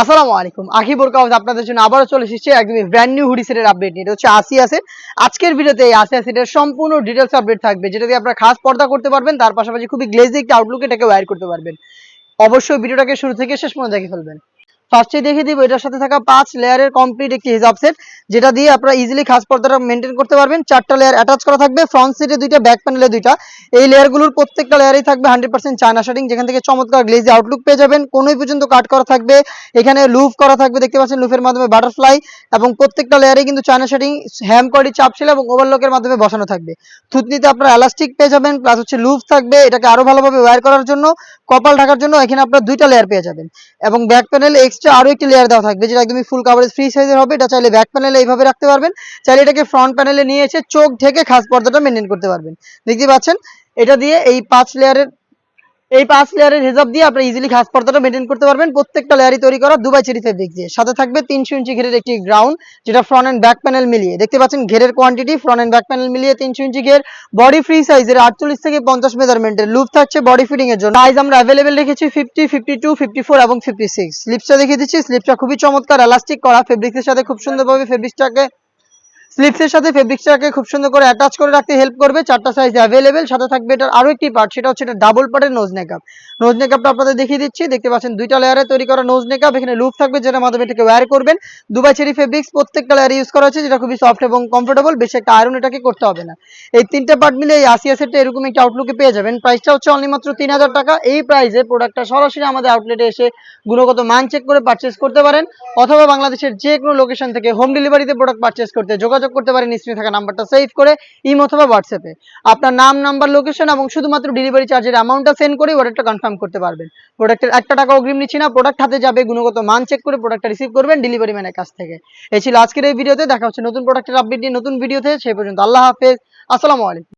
আসসালামু আলাইকুম। আখি বোরকাউজ আপনাদের জন্য আবারও চলে এসেছে একদমই ব্র্যান্ড নিউ হুডি সেটের আপডেট নিয়ে। এটা হচ্ছে আসি আছে আজকের ভিডিওতে এই আসি সেটের সম্পূর্ণ ডিটেলস আপডেট থাকবে, যেটা দিয়ে আপনারা খাস পর্দা করতে পারবেন, তার পাশাপাশি খুবই গ্লেজি একটা আউটলুক এটাকে ওয়্যার করতে পারবেন। অবশ্যই ভিডিওটাকে শুরু থেকে শেষ পর্যন্ত দেখে ফেলবেন। ফার্স্টে দেখে দিব, এটার সাথে থাকা পাঁচ লেয়ারের কমপ্লিট একটি হিজাব সেট যেটা দিয়ে আপনারা ইজিলি খাস পর্দাটা মেনটেন করতে পারবেন। চারটা লেয়ার অ্যাটাচ করা থাকবে ফ্রন্ট সিটে দুইটা ব্যাক প্যানেলে দুইটা। এই লেয়ারগুলোর প্রত্যেকটা লেয়ারেই থাকবে হান্ড্রেড পার্সেন্ট চায়না শার্টিং যেখান থেকে চমৎকার গ্লেজি আউটলুক পেয়ে যাবেন। কোনোই পর্যন্ত কাট করা থাকবে, এখানে লুফ করা থাকবে, দেখতে পাচ্ছেন লুফের মাধ্যমে বাটারফ্লাই এবং প্রত্যেকটা লেয়ারে কিন্তু চায়না শার্টিং হ্যাম করি চাপ ছিল এবং ওভারলকের মাধ্যমে বসানো থাকবে। থুতনিতে আপনারা এলাস্টিক পেয়ে যাবেন প্লাস হচ্ছে লুফ থাকবে, এটাকে আরও ভালোভাবে ওয়্যার করার জন্য, কপাল ঢাকার জন্য এখানে আপনারা দুইটা লেয়ার পেয়ে যাবেন। এবং ব্যাক প্যানেল এক্সট্রা আরও একটি লেয়ার দেওয়া থাকবে, যেটা একদমই ফুল কাভারেজ ফ্রি সাইজের হবে। এটা চাইলে ব্যাক প্যানেলে এইভাবে রাখতে পারবেন। চাইলে এটাকে ফ্রন্ট প্যানেলে নিয়ে এসে চোখ ঢেকে খাস পর্দাটা মেনটেন করতে পারবেন। দেখতে পাচ্ছেন? এটা দিয়ে এই পাঁচ লেয়ারের এই পাঁচ লেয়ারের হিসাব দিয়ে আপনি ইজিলি খাস পর্দাটা মেনটেন করতে পারবেন। প্রত্যেকটা লেয়ারই তৈরি করা দুবাই চেরি ফেব্রিক দিয়ে। সাথে থাকবে তিনশো ইঞ্চি ঘেরের একটি গ্রাউন্ড যেটা ফ্রন্ট এন্ড ব্যাক প্যানেল মিলিয়ে। দেখতে পাচ্ছেন ঘেরের quantity front end back panel মিলিয়ে তিনশো ইঞ্চি ঘের। বডি ফ্রি সাইজের আটচল্লিশ থেকে পঞ্চাশ মেজারমেন্টের লুপ থাকছে বডি ফিটিং এর জন্য। সাইজ আমরা অ্যাভেলেবেল রেখেছি fifty fifty two fifty four এবং ফিফটি সিক্স স্লিপসটা দেখিয়ে দিচ্ছি। স্লিপসটা খুবই চমৎকার এলাস্টিক করা। ফেব্রিক্সের সাথে খুব সুন্দরভাবে ফেব্রিক্সটাকে স্লিপসের সাথে ফেব্রিক্সটাকে খুব সুন্দর করে অ্যাটাচ করে রাখতে হেল্প করবে। চারটা সাইজ অ্যাভেলেবেল সাথে থাকবে এটার আরও একটি পার্ট সেটা হচ্ছে এটা ডাবল পার্টের নোজ নেকআপ নোজ নেকআপটা আপনাদের দেখিয়ে দিচ্ছি, দেখতে পাচ্ছেন দুইটা লেয়ারে তৈরি করা নোজ নেকআপ এখানে লুপ থাকবে যেটার মাধ্যমে এটাকে ওয়্যার করবেন। দুবাই চেরি ফেব্রিক্স প্রত্যেকটা লেয়ারে ইউজ করা হচ্ছে যেটা খুবই সফট এবং কমফোর্টেবল বেশি একটা আয়রন এটাকে করতে হবে না। এই তিনটে পার্ট মিলে এই আসিয়া সেটটা এরকম একটা আউটলুকে পেয়ে যাবেন। প্রাইসটা হচ্ছে অনলি মাত্র তিন হাজার টাকা। এই প্রাইসে প্রোডাক্টটা সরাসরি আমাদের আউটলেটে এসে গুণগত মান চেক করে পারচেস করতে পারেন, অথবা বাংলাদেশের যে কোনো লোকেশন থেকে হোম ডেলিভারিতে প্রোডাক্ট পারচেস করতে যোগাযোগ করতে পারেন, স্ক্রিনে থাকা নাম্বারটা সেভ করে, ইম অথবা হোয়াটসঅ্যাপে আপনার নাম নাম্বার লোকেশন এবং শুধুমাত্র ডেলিভারি চার্জের অ্যামাউন্টটা সেন্ড করে অর্ডারটা কনফার্ম করতে পারবেন। প্রোডাক্টের একটা টাকা অগ্রিম নিচ্ছি না প্রোডাক্ট হাতে যাবে, গুণগত মান চেক করে প্রোডাক্টটা রিসিভ করবেন ডেলিভারি ম্যানের কাছ থেকে। এই ছিল আজকের এই ভিডিওতে দেখা হচ্ছে নতুন প্রোডাক্টের আপডেট নিয়ে, নতুন ভিডিওতে সেই পর্যন্ত আল্লাহ হাফেজ, আসসালামু আলাইকুম।